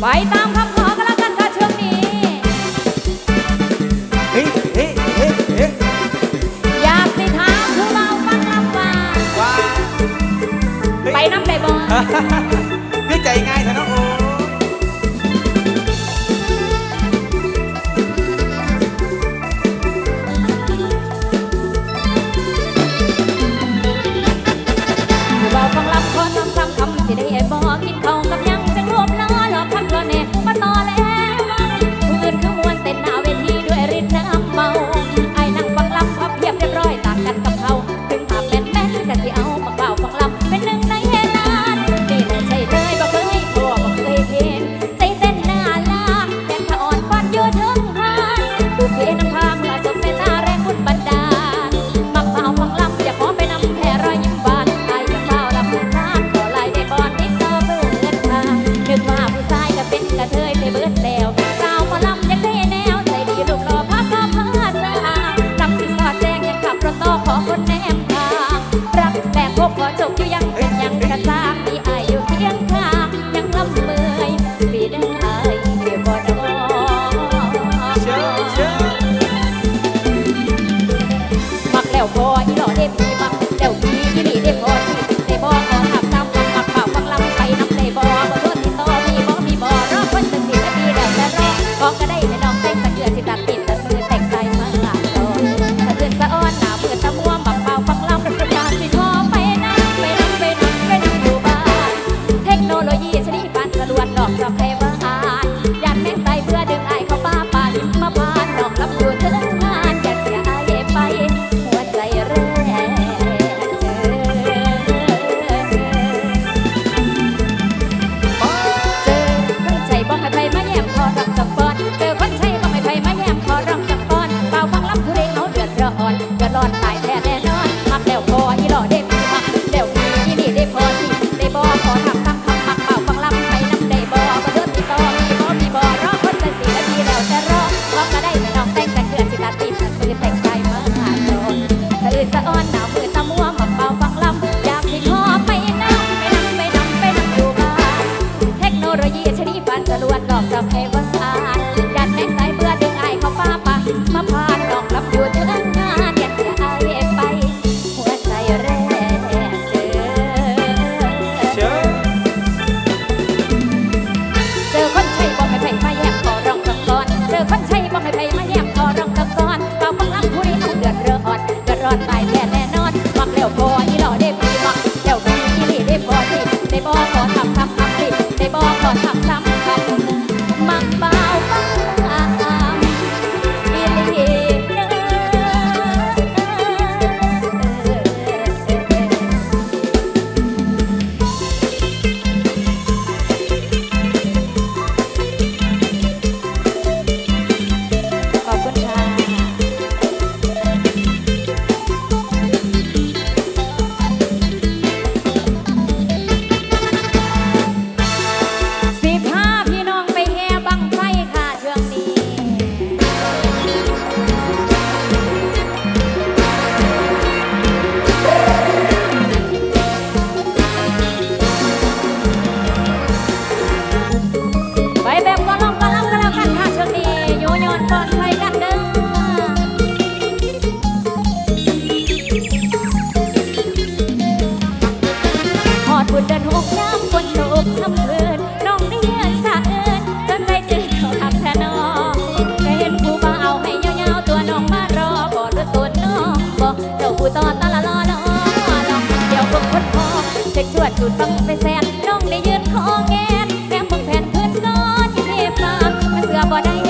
ไปตามคำขอกันละกันค่ะช่วงนี้ เฮ้เฮ้เฮ้เฮ้อยากสิถามผู้เบาฟังลำบากว้าไปน้ำไปบ่ คือใจง่ายเถอะเนาะโอ้ 哎呀 วดจุดฟังไปแซนน้องได้ยืนขอแงนแรมบังแผ่นพื้นก้อนที่เทพลามาเสือบ่ได้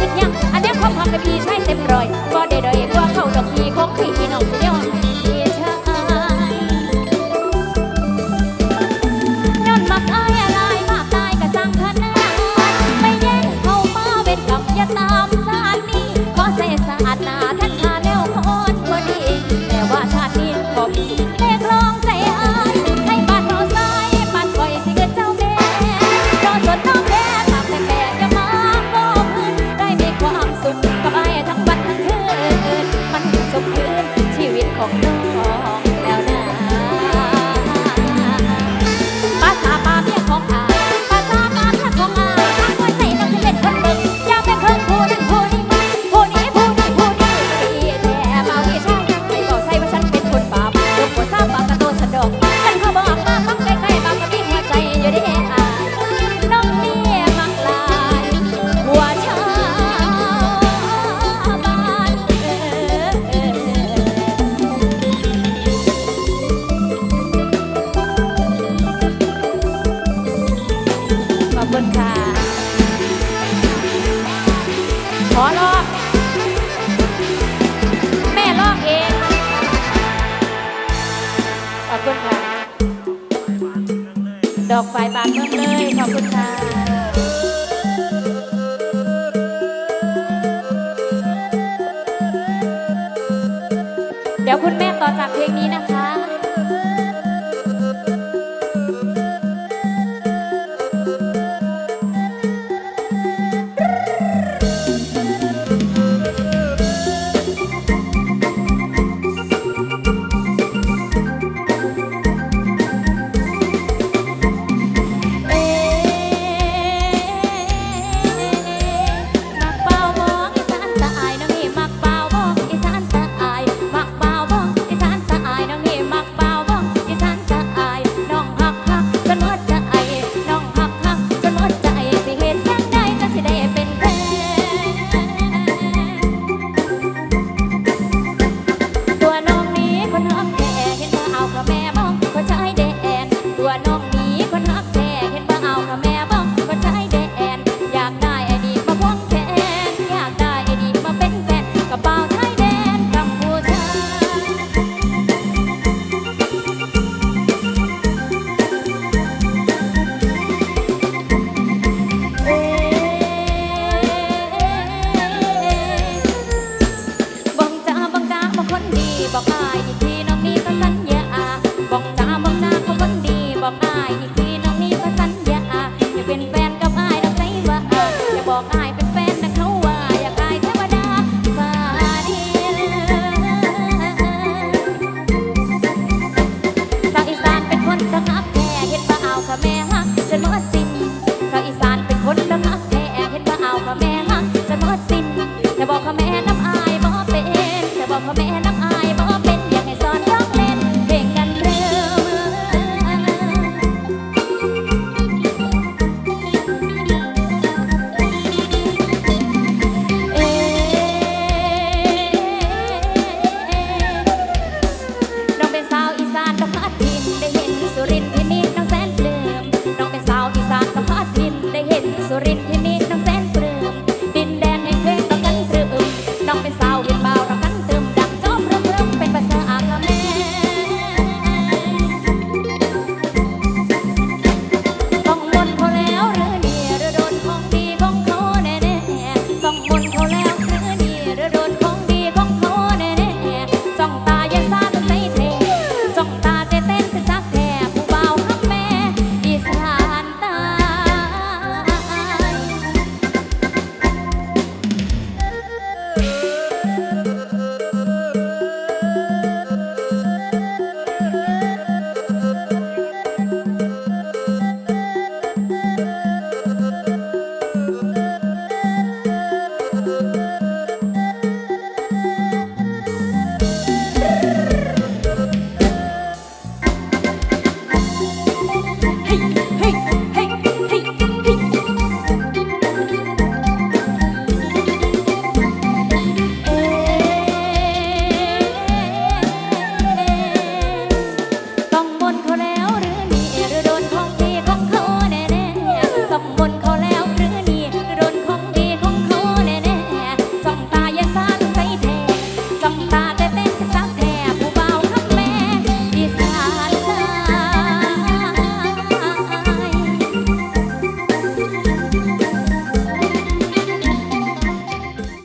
ขึ้นยังอันเนี้ยความหังกับพี่ชายเต็มรอยก็ได้ดอยก็เข้าดอกพี่ของพี่น้องเดียวพีชย้อนมักอายอะไรมากตายก็สร้างขนาดไม่แย่เขามาเป็กับยาตามสารนี้ขอเสสะอาดนาท่นทาแนวคอนพอดีแต่ว่าชาตินี้ขอ อร้องแม่ร้องเองขอบคุณค่ะ ดอกไฟบานเมืองเลยขอบคุณค่ะเดี๋ยวคุณแม่ต่อจากเพลงนี้นะ อีงนี่บาบหน้าเขาคนดีบอกอายอีกทีน้องนี่ก็สัญญาอย่าเป็นแฟนกับอายน้องใจว่าอย่าบอกอาเป็นแฟนนะเขาว่าอยากอายเทวดาสาวอีสานเป็นคนระงับแค่เห็นว่าเอาค่ะแม่ฮักจนหมดสิ้นสาวอีสานเป็นคนระงับแค่เห็นว่าเอาค่ะแม่ฮะจะหมดสิ้น